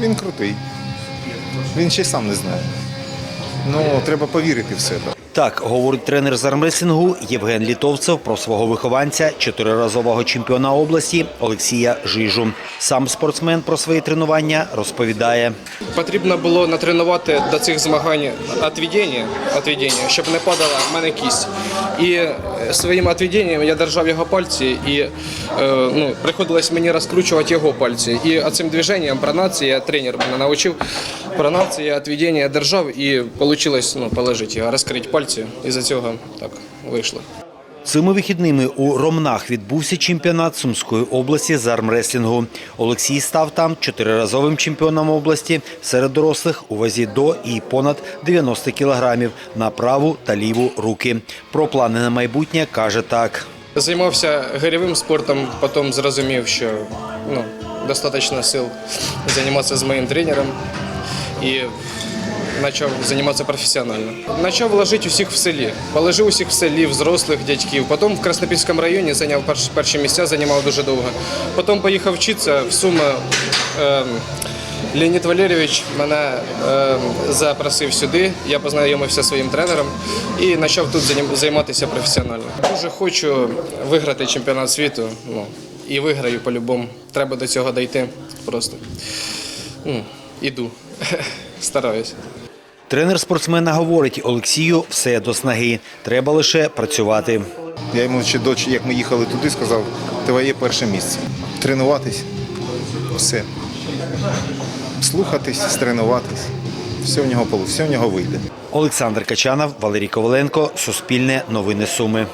Він крутий. Він ще й сам не знає. Ну, треба повірити в себе. Так говорить тренер з армреслінгу Євген Літовцев про свого вихованця, чотириразового чемпіона області Олексія Жижу. Сам спортсмен про свої тренування розповідає. Потрібно було натренувати до цих змагань відведення, відведення, щоб не падала в мене кість. І е, своїм відведенням я держав його пальці, і е, ну, приходилось мені розкручувати його пальці. І цим движенням пронація, тренер мене навчив, пронація, відведення держав і вийшло ну, положити його, розкрити пальці. І за цього так вийшло. Цими вихідними у Ромнах відбувся чемпіонат Сумської області з армреслінгу. Олексій став там чотириразовим чемпіоном області серед дорослих у вазі до і понад 90 кілограмів на праву та ліву руки. Про плани на майбутнє каже так. Займався гирьовим спортом, потім зрозумів, що ну, достатньо сил займатися з моїм тренером і почав займатися професіонально. Почав ложити усіх в селі. Положив усіх в селі, взрослих, дядьків. Потім в Краснопільському районі зайняв перші місця, займав дуже довго. Потім поїхав вчитися в Суми. Ем, Леонід Валерійович мене е, запросив сюди, я познайомився зі своїм тренером і почав тут займатися професіонально. Дуже хочу виграти чемпіонат світу. Ну, і виграю по-любому. Треба до цього дійти. Просто ну, іду, стараюсь. Тренер спортсмена говорить Олексію все до снаги. Треба лише працювати. Я йому ще до як ми їхали туди, сказав, твоє перше місце. Тренуватись. Все. Слухатись, тренуватись. Все в нього полу- все в нього вийде. Олександр Качанов, Валерій Коваленко, Суспільне новини Суми.